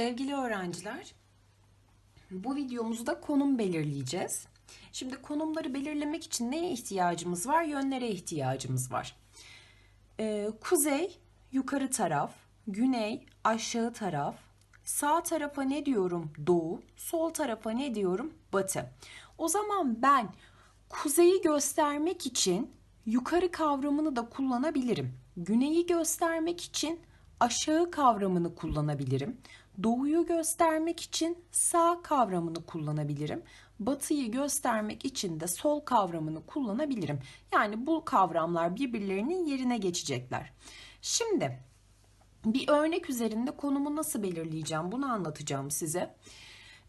Sevgili öğrenciler, bu videomuzda konum belirleyeceğiz. Şimdi konumları belirlemek için neye ihtiyacımız var? Yönlere ihtiyacımız var. Ee, kuzey, yukarı taraf, güney, aşağı taraf, sağ tarafa ne diyorum? Doğu, sol tarafa ne diyorum? Batı. O zaman ben kuzeyi göstermek için yukarı kavramını da kullanabilirim. Güneyi göstermek için aşağı kavramını kullanabilirim. Doğuyu göstermek için sağ kavramını kullanabilirim. Batıyı göstermek için de sol kavramını kullanabilirim. Yani bu kavramlar birbirlerinin yerine geçecekler. Şimdi bir örnek üzerinde konumu nasıl belirleyeceğim bunu anlatacağım size.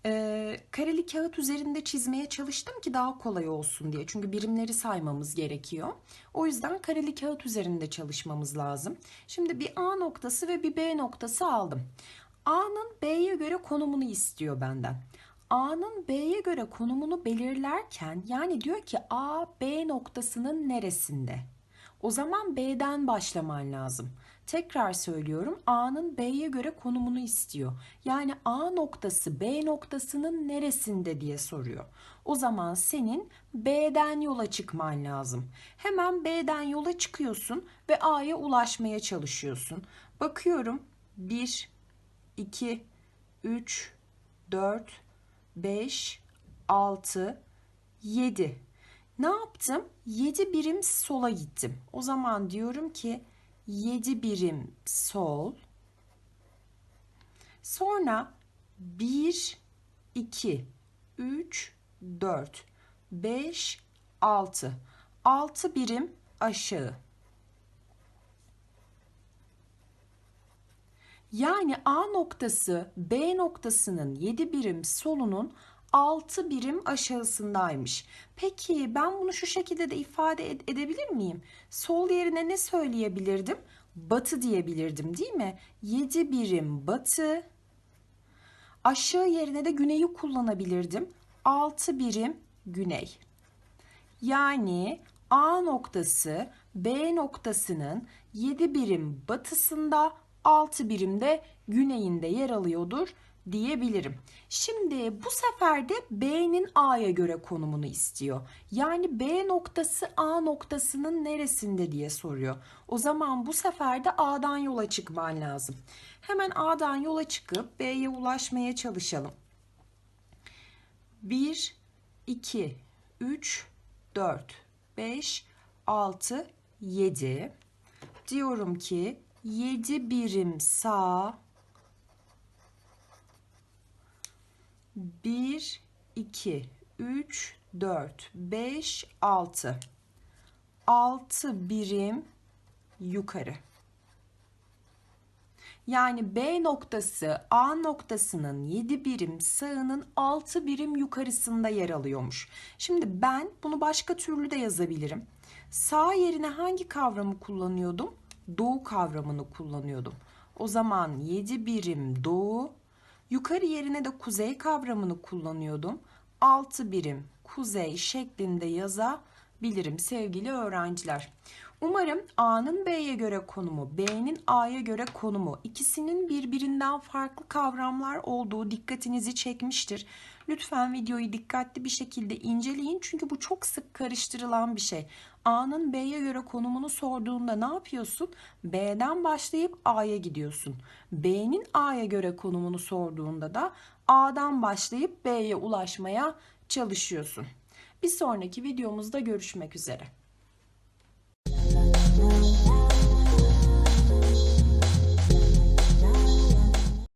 Ee, kareli kağıt üzerinde çizmeye çalıştım ki daha kolay olsun diye. Çünkü birimleri saymamız gerekiyor. O yüzden kareli kağıt üzerinde çalışmamız lazım. Şimdi bir A noktası ve bir B noktası aldım. A'nın B'ye göre konumunu istiyor benden. A'nın B'ye göre konumunu belirlerken yani diyor ki A B noktasının neresinde? O zaman B'den başlaman lazım. Tekrar söylüyorum A'nın B'ye göre konumunu istiyor. Yani A noktası B noktasının neresinde diye soruyor. O zaman senin B'den yola çıkman lazım. Hemen B'den yola çıkıyorsun ve A'ya ulaşmaya çalışıyorsun. Bakıyorum 1, 2, 3, 4, 5, 6, 7. Ne yaptım? 7 birim sola gittim. O zaman diyorum ki 7 birim sol. Sonra 1, 2, 3, 4, 5, 6. 6 birim aşağı. Yani A noktası B noktasının 7 birim solunun 6 birim aşağısındaymış. Peki ben bunu şu şekilde de ifade ed- edebilir miyim? Sol yerine ne söyleyebilirdim? Batı diyebilirdim değil mi? 7 birim batı. Aşağı yerine de güneyi kullanabilirdim. 6 birim güney. Yani A noktası B noktasının 7 birim batısında 6 birim de güneyinde yer alıyordur diyebilirim. Şimdi bu sefer de B'nin A'ya göre konumunu istiyor. Yani B noktası A noktasının neresinde diye soruyor. O zaman bu sefer de A'dan yola çıkman lazım. Hemen A'dan yola çıkıp B'ye ulaşmaya çalışalım. 1, 2, 3, 4, 5, 6, 7. Diyorum ki 7 birim sağ 1, 2, 3, 4, 5, 6. 6 birim yukarı. Yani B noktası A noktasının 7 birim sağının 6 birim yukarısında yer alıyormuş. Şimdi ben bunu başka türlü de yazabilirim. Sağ yerine hangi kavramı kullanıyordum? Doğu kavramını kullanıyordum. O zaman 7 birim doğu, yukarı yerine de kuzey kavramını kullanıyordum. 6 birim kuzey şeklinde yazabilirim sevgili öğrenciler. Umarım A'nın B'ye göre konumu, B'nin A'ya göre konumu ikisinin birbirinden farklı kavramlar olduğu dikkatinizi çekmiştir. Lütfen videoyu dikkatli bir şekilde inceleyin çünkü bu çok sık karıştırılan bir şey. A'nın B'ye göre konumunu sorduğunda ne yapıyorsun? B'den başlayıp A'ya gidiyorsun. B'nin A'ya göre konumunu sorduğunda da A'dan başlayıp B'ye ulaşmaya çalışıyorsun. Bir sonraki videomuzda görüşmek üzere. Mm-hmm.